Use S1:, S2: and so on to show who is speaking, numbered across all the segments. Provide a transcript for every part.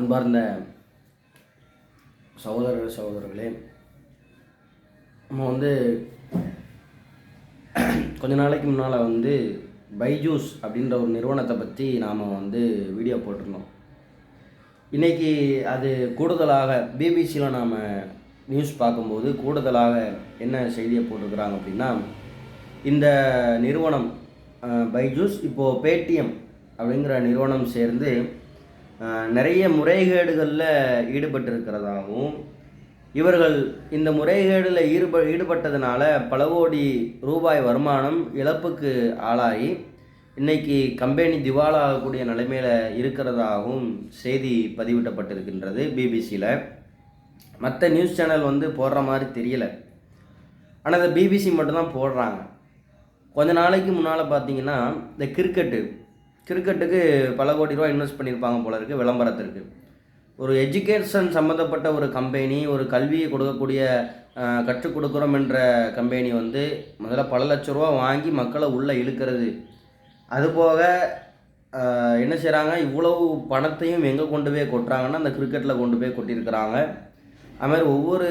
S1: அன்பார்ந்த சகோதர சகோதரர்களே நம்ம வந்து கொஞ்ச நாளைக்கு முன்னால் வந்து பைஜூஸ் அப்படின்ற ஒரு நிறுவனத்தை பற்றி நாம் வந்து வீடியோ போட்டிருந்தோம். இன்றைக்கி அது கூடுதலாக பிபிசியில் நாம் நியூஸ் பார்க்கும்போது கூடுதலாக என்ன செய்தியை போட்டிருக்கிறாங்க அப்படின்னா இந்த நிறுவனம் பைஜூஸ் இப்போது பேடிஎம் அப்படிங்கிற நிறுவனம் சேர்ந்து நிறைய முறைகேடுகளில் ஈடுபட்டிருக்கிறதாகவும் இவர்கள் இந்த முறைகேடில் ஈடுப ஈடுபட்டதுனால பல கோடி ரூபாய் வருமானம் இழப்புக்கு ஆளாகி இன்னைக்கு கம்பெனி திவாலாகக்கூடிய நிலைமையில் இருக்கிறதாகவும் செய்தி பதிவிட்டப்பட்டிருக்கின்றது பிபிசியில் மற்ற நியூஸ் சேனல் வந்து போடுற மாதிரி தெரியல. ஆனால் இந்த பிபிசி மட்டும்தான் போடுறாங்க. கொஞ்ச நாளைக்கு முன்னால் பார்த்தீங்கன்னா இந்த கிரிக்கெட்டு கிரிக்கெட்டுக்கு பல கோடி ரூபா இன்வெஸ்ட் பண்ணியிருப்பாங்க போல இருக்குது விளம்பரத்திற்கு. ஒரு எஜுகேஷன் சம்மந்தப்பட்ட ஒரு கம்பெனி ஒரு கல்வியை கொடுக்கக்கூடிய கற்றுக் கொடுக்குறோம் என்ற கம்பெனி வந்து முதல்ல பல லட்ச ரூபா வாங்கி மக்களை உள்ளே இழுக்கிறது. அதுபோக என்ன செய்கிறாங்க இவ்வளவு பணத்தையும் எங்கே கொண்டு போய் கொட்டுறாங்கன்னா அந்த கிரிக்கெட்டில் கொண்டு போய் கொட்டியிருக்கிறாங்க. அதுமாதிரி ஒவ்வொரு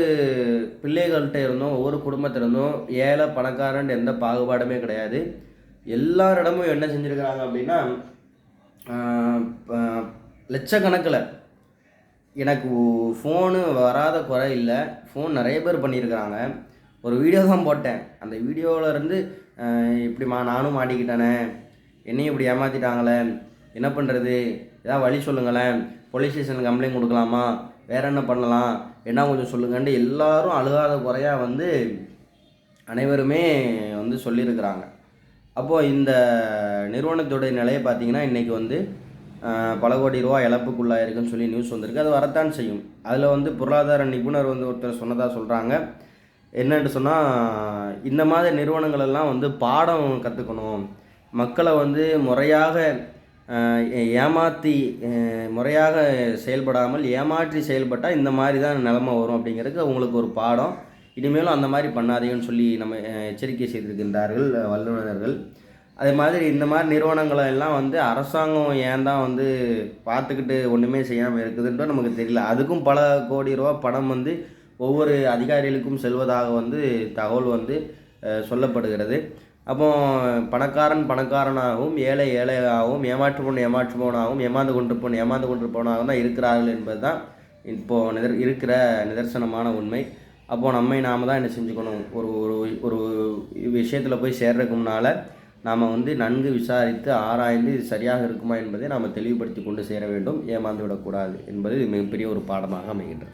S1: பிள்ளைகள்கிட்ட இருந்தும் ஒவ்வொரு குடும்பத்திலிருந்தும் ஏழை பணக்காரன் எந்த பாகுபாடுமே கிடையாது. எல்லாரிடமும் என்ன செஞ்சுருக்கிறாங்க அப்படின்னா லட்சக்கணக்கில். எனக்கு ஃபோனு வராத குறை இல்லை. ஃபோன் நிறைய பேர் பண்ணியிருக்கிறாங்க. ஒரு வீடியோ தான் போட்டேன். அந்த வீடியோவிலேருந்து இப்படிமா நானும் மாட்டிக்கிட்டேனே. என்னையும் இப்படி ஏமாற்றிட்டாங்களே என்ன பண்ணுறது ஏதாவது வழி சொல்லுங்களேன். போலீஸ் ஸ்டேஷன் கம்ப்ளைண்ட் கொடுக்கலாமா? வேறு என்ன பண்ணலாம்? என்ன கொஞ்சம் சொல்லுங்கன்ட்டு எல்லாரும் அழுகாத குறையாக வந்து அனைவருமே வந்து சொல்லியிருக்கிறாங்க. அப்போது இந்த நிறுவனத்துடைய நிலையை பார்த்தீங்கன்னா இன்றைக்கி வந்து பல கோடி ரூபா இழப்புக்குள்ளாக இருக்குன்னு சொல்லி நியூஸ் வந்திருக்கு. அது வரத்தான் செய்யும். அதில் வந்து பொருளாதார நிபுணர் வந்து ஒருத்தர் சொன்னதாக சொல்கிறாங்க என்னென்னு சொன்னால் இந்த மாதிரி நிறுவனங்கள் எல்லாம் வந்து பாடம் கற்றுக்கணும் மக்களை வந்து முறையாக ஏமாற்றி முறையாக செயல்படாமல் ஏமாற்றி செயல்பட்டால் இந்த மாதிரி தான் நிலமை வரும் அப்படிங்கிறதுக்கு அவங்களுக்கு ஒரு பாடம். இனிமேலும் அந்த மாதிரி பண்ணாதீங்கன்னு சொல்லி நம்ம எச்சரிக்கை செய்திருக்கின்றார்கள் வல்லுநர்கள். அதே மாதிரி இந்த மாதிரி நிறுவனங்களை எல்லாம் வந்து அரசாங்கம் ஏன் தான் வந்து பார்த்துக்கிட்டு ஒன்றுமே செய்யாமல் இருக்குதுன்றது நமக்கு தெரியல. அதுக்கும் பல கோடி ரூபா பணம் வந்து ஒவ்வொரு அதிகாரிகளுக்கும் செல்வதாக வந்து தகவல் வந்து சொல்லப்படுகிறது. அப்போ பணக்காரன் பணக்காரனாகவும் ஏழை ஏழையாகவும் ஏமாற்று போனாகவும் ஏமாந்து கொண்டிருப்பவன் ஏமாந்து கொண்டிருப்பவனாகவும் தான் இருக்கிறார்கள் என்பது தான் இப்போது நிதர் இருக்கிற நிதர்சனமான உண்மை. அப்போது நம்மை நாம தான் என்ன செஞ்சுக்கணும்? ஒரு ஒரு ஒரு விஷயத்தில் போய் சேர்றதுக்கு முன்னால் நாம் வந்து நன்கு விசாரித்து ஆராய்ந்து இது சரியாக இருக்குமா என்பதை நாம் தெளிவுபடுத்தி கொண்டு சேர வேண்டும். ஏமாந்து விடக்கூடாது என்பது மிகப்பெரிய ஒரு பாடமாக அமைகின்றது.